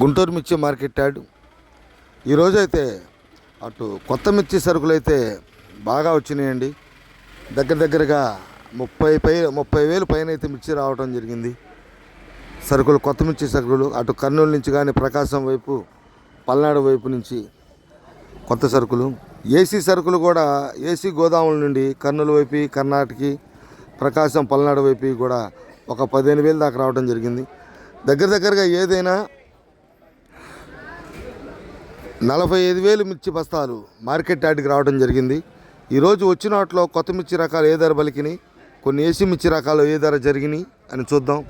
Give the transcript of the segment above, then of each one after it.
గుంటూరు మిర్చి మార్కెట్ ఈరోజు ఈరోజైతే అటు కొత్త మిర్చి సరుకులు అయితే బాగా వచ్చినాయండి. దగ్గర దగ్గరగా ముప్పై పై ముప్పై వేలు పైన అయితే మిర్చి రావడం జరిగింది. సరుకులు కొత్త మిర్చి సరుకులు అటు కర్నూలు నుంచి కానీ ప్రకాశం వైపు పల్నాడు వైపు నుంచి కొత్త సరుకులు. ఏసీ సరుకులు కూడా ఏసీ గోదాముల నుండి కర్నూలు వైపు కర్ణాటక ప్రకాశం పల్నాడు వైపు కూడా ఒక పదిహేను వేలు దాకా రావడం జరిగింది. దగ్గర దగ్గరగా ఏదైనా నలభై ఐదు వేలు మిర్చి బస్తాలు మార్కెట్ యార్డ్కి రావడం జరిగింది. ఈరోజు వచ్చిన వాటిలో కొత్త మిర్చి రకాలు ఏ ధర పలికినాయి? కొన్ని ఏసీ మిర్చి రకాలు ఏ ధర జరిగినాయి? అని చూద్దాం.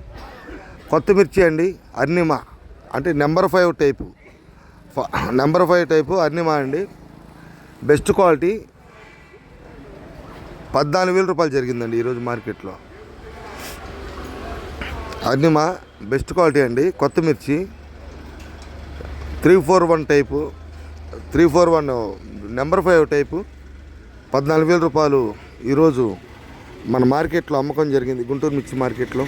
కొత్త మిర్చి అండి అర్నిమ. అంటే number five type. Number five type అర్నిమా అండి. Best quality. పద్నాలుగు వేల రూపాయలు జరిగిందండి ఈరోజు మార్కెట్లో. అర్నిమా బెస్ట్ క్వాలిటీ అండి కొత్త మిర్చి. Three four one type three four one number five type పద్నాలుగు వేల రూపాయలు ఈరోజు మన మార్కెట్లో అమ్మకం జరిగింది గుంటూరు మిర్చి మార్కెట్లో.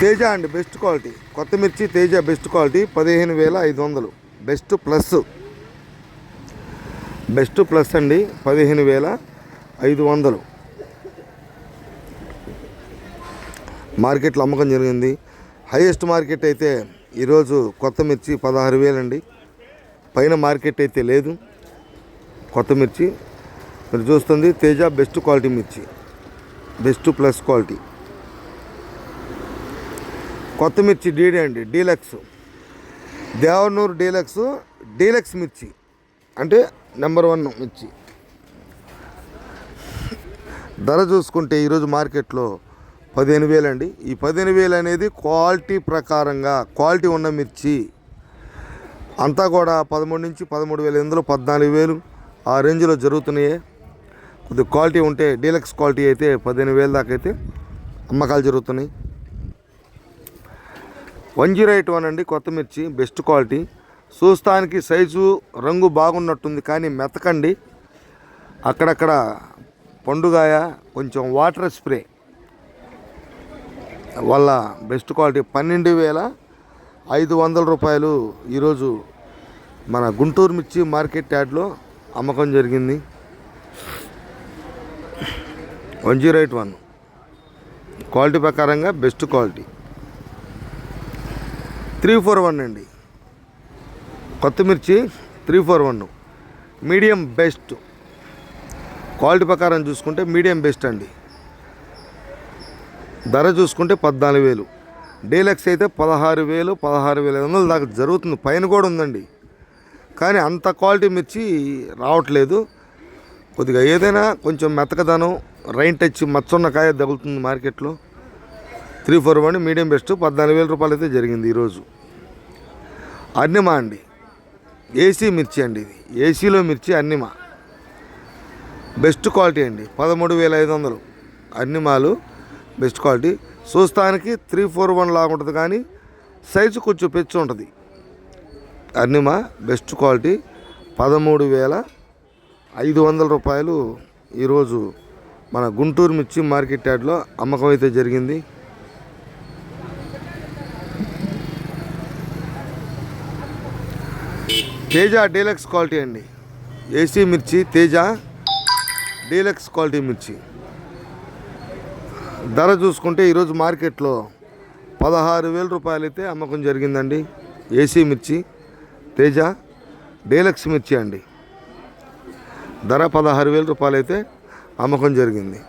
తేజ అండి బెస్ట్ క్వాలిటీ. కొత్త మిర్చి తేజ బెస్ట్ క్వాలిటీ పదిహేను వేల ఐదు వందలు. Best plus. బెస్ట్ ప్లస్ అండి పదిహేను వేల ఐదు వందలు. మార్కెట్లో అమ్మకం జరిగింది. హైయెస్ట్ మార్కెట్ అయితే ఈరోజు కొత్త మిర్చి పదహారు వేలండి. పైన మార్కెట్ అయితే లేదు. కొత్త మిర్చి. మీరు చూస్తుంది తేజ బెస్ట్ క్వాలిటీ మిర్చి. Best plus quality. కొత్త మిర్చి డీడీ అండి డీలక్స్. దేవనూరు డీలక్స్ డీలక్స్ మిర్చి. అంటే నెంబర్ వన్ మిర్చి. ధర చూసుకుంటే ఈరోజు మార్కెట్లో పదిహేను వేలు అండి ఈ పదిహేను వేలు అనేది క్వాలిటీ ప్రకారంగా క్వాలిటీ ఉన్న మిర్చి. అంతా కూడా పదమూడు నుంచి పదమూడు వేలు ఇందులో పద్నాలుగు వేలు ఆ రేంజ్లో జరుగుతున్నాయి. కొద్దిగా క్వాలిటీ ఉంటే డీలక్స్ క్వాలిటీ అయితే పదిహేను వేలు దాకా అయితే అమ్మకాలు జరుగుతున్నాయి. వన్ జీరో ఎయిట్ వన్ అండి కొత్త మిర్చి బెస్ట్ క్వాలిటీ. చూస్తానికి సైజు రంగు బాగున్నట్టుంది కానీ మెతకండి. అక్కడక్కడ పండుగాయ కొంచెం వాటర్ స్ప్రే. వల్ల బెస్ట్ క్వాలిటీ పన్నెండు వేల ఐదు వందల రూపాయలు ఈరోజు మన గుంటూరు మిర్చి మార్కెట్ యార్డ్లో అమ్మకం జరిగింది. One zero eight one. Quality ప్రకారంగా best quality. Three four one అండి. కొత్త మిర్చి three four one. Medium best. Quality ప్రకారం చూసుకుంటే మీడియం బెస్ట్ అండి. ధర చూసుకుంటే పద్నాలుగు వేలు. డీలక్స్ అయితే పదహారు వేలు పదహారు వేల ఐదు వందలు దాకా జరుగుతుంది. పైన కూడా ఉందండి. కానీ అంత క్వాలిటీ మిర్చి రావట్లేదు. కొద్దిగా ఏదైనా కొంచెం మెతకదనం రైన్ టచ్ మచ్చున్న కాయ తగులుతుంది మార్కెట్లో. Three four one medium best పద్నాలుగు వేల రూపాయలు అయితే జరిగింది ఈరోజు. అన్నిమా అండి? ఏసీ మిర్చి అండి ఇది. ఏసీలో మిర్చి అన్నిమా. బెస్ట్ క్వాలిటీ అండి. పదమూడు వేల ఐదు వందలు అన్నిమాలు. Best quality. చూస్తానికి త్రీ ఫోర్ వన్ లాగా ఉంటుంది కానీ సైజు కొంచెం పెచ్చు ఉంటుంది. అన్నిమా బెస్ట్ క్వాలిటీ. పదమూడు వేల ఐదు వందల రూపాయలు ఈరోజు మన గుంటూరు మిర్చి మార్కెట్ యార్డ్లో అమ్మకం అయితే జరిగింది. తేజ డీలక్స్ క్వాలిటీ అండి. ఏసీ మిర్చి తేజ డీలక్స్ క్వాలిటీ మిర్చి. ధర చూసుకుంటే ఈరోజు మార్కెట్లో పదహారు వేల రూపాయలైతే అమ్మకం జరిగిందండి. ఏసీ మిర్చి తేజ డీలక్స్ మిర్చి అండి. ధర పదహారు వేల రూపాయలైతే అమ్మకం జరిగింది.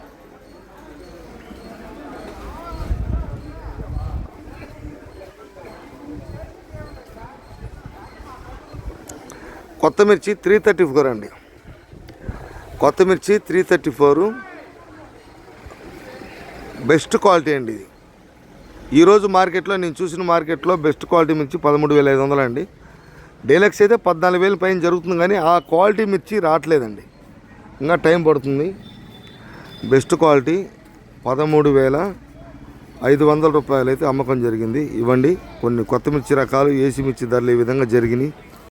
కొత్త మిర్చి త్రీ థర్టీ ఫోర్ అండి. కొత్త మిర్చి three thirty four best quality అండి ఇది. ఈరోజు మార్కెట్లో నేను చూసిన మార్కెట్లో బెస్ట్ క్వాలిటీ మిర్చి పదమూడు వేల ఐదు వందలు అండి. డీలక్స్ అయితే పద్నాలుగు వేల పైన జరుగుతుంది కానీ ఆ క్వాలిటీ మిర్చి రావట్లేదండి. ఇంకా టైం పడుతుంది. బెస్ట్ క్వాలిటీ పదమూడు వేల ఐదు వందల రూపాయలు అయితే అమ్మకం జరిగింది. ఇవ్వండి కొన్ని కొత్త మిర్చి రకాలు ఏసీ మిర్చి ధరలు ఈ విధంగా జరిగినాయి.